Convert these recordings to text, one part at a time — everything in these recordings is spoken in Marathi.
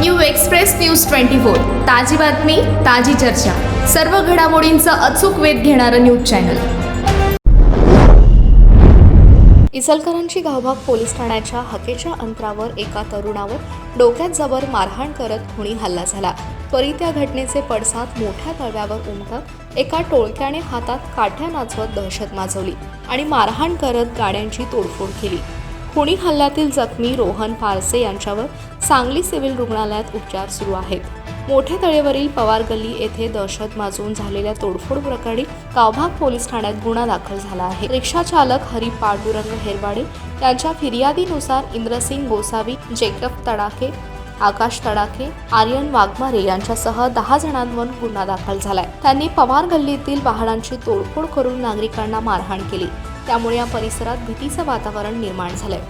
New express news twenty four. ताजी बातमी ताजी चर्चा. सर्व घडामोडींचा अचूक वेध घेणारं न्यूज चॅनल. इचलकरांची गावभाग पोलीस ठाण्याच्या हकेच्या अंतरावर एका तरुणावर डोक्यात जबर मारहाण करत खुणी हल्ला झाला. त्वरित या घटनेचे पडसाद मोठ्या तळव्यावर उमटत एका टोळक्याने हातात काठ्या नाचवत दहशत माजवली आणि मारहाण करत गाड्यांची तोडफोड केली. खुणी हल्ल्यातील जखमी रोहन फारसे यांच्यावर सांगली सिव्हिल रुग्णालयात उपचार सुरू आहेत. मोठे तळेवरील पवार गल्ली येथे दहशत माजून झालेल्या तोडफोड प्रकरणी गावभाग पोलीस ठाण्यात गुन्हा दाखल झाला आहे. रिक्षा चालक हरी पांडुरंग हेरवाडे यांच्या फिर्यादीनुसार इंद्रसिंग गोसावी जेकब तडाखे आकाश तडाखे आर्यन वाघमारे यांच्यासह दहा जणांवर गुन्हा दाखल झालाय. त्यांनी पवार गल्लीतील वाहनांची तोडफोड करून नागरिकांना मारहाण केली. त्यामुळे या परिसरात भीतीचं वातावरण निर्माण झालंय.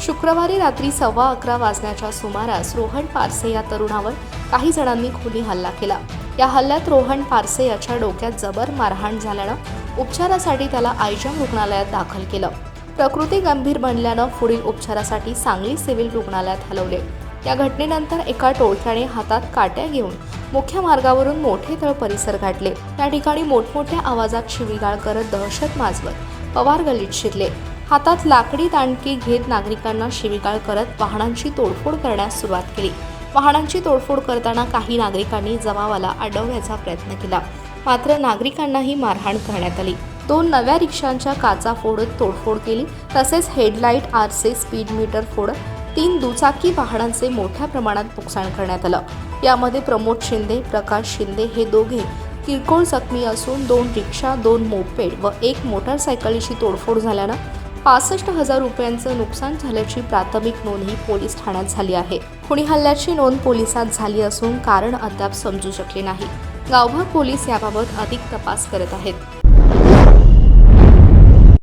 शुक्रवारी रात्री सव्वा अकरा वाजण्याच्या सुमारास रोहन पारसे या तरुणावर काही जणांनी खुली हल्ला केला. या हल्ल्यात रोहन पारसे याच्या डोक्यात जबर मारहाण झाल्यानं उपचारासाठी त्याला आयजम रुग्णालयात दाखल केलं. प्रकृती गंभीर बनल्यानं पुढील उपचारासाठी सांगली सिव्हिल रुग्णालयात हलवले. या घटनेनंतर एका टोळक्याने हातात काट्या घेऊन मुख्य मार्गावरून मोठे तळ परिसर गाठले. त्या ठिकाणी मोठमोठ्या आवाजात शिवीगाळ करत दहशत माजवत पवार गलीत शिरले. हातात लाकडी दांडकी घेत नागरिकांना शिवीगाळ करत वाहनांची तोडफोड करण्यास सुरुवात केली. वाहनांची तोडफोड करताना काही नागरिकांनी जमावाला अडवण्याचा प्रयत्न केला. मात्र नागरिकांनाही मारहाण करण्यात आली. दोन नव्या रिक्षांच्या काचा फोडत तोडफोड केली तसेच हेडलाईट आरसे स्पीड मीटर फोडत तीन दुचाकी वाहनांचे मोठ्या प्रमाणात नुकसान करण्यात आलं. यामध्ये प्रमोद शिंदे प्रकाश शिंदे हे दोघे किरकोळ जखमी असून दोन रिक्षा दोन मोपेड व एक मोटारसायकलीची तोडफोड झाल्यानं पासष्ट हजार रुपयांचं नुकसान झाल्याची प्राथमिक नोंद ही पोलीस ठाण्यात झाली आहे. खुणी हल्ल्याची नोंद पोलिसात झाली असून कारण अद्याप समजू शकले नाही. गावभाग पोलीस याबाबत अधिक तपास करत आहेत.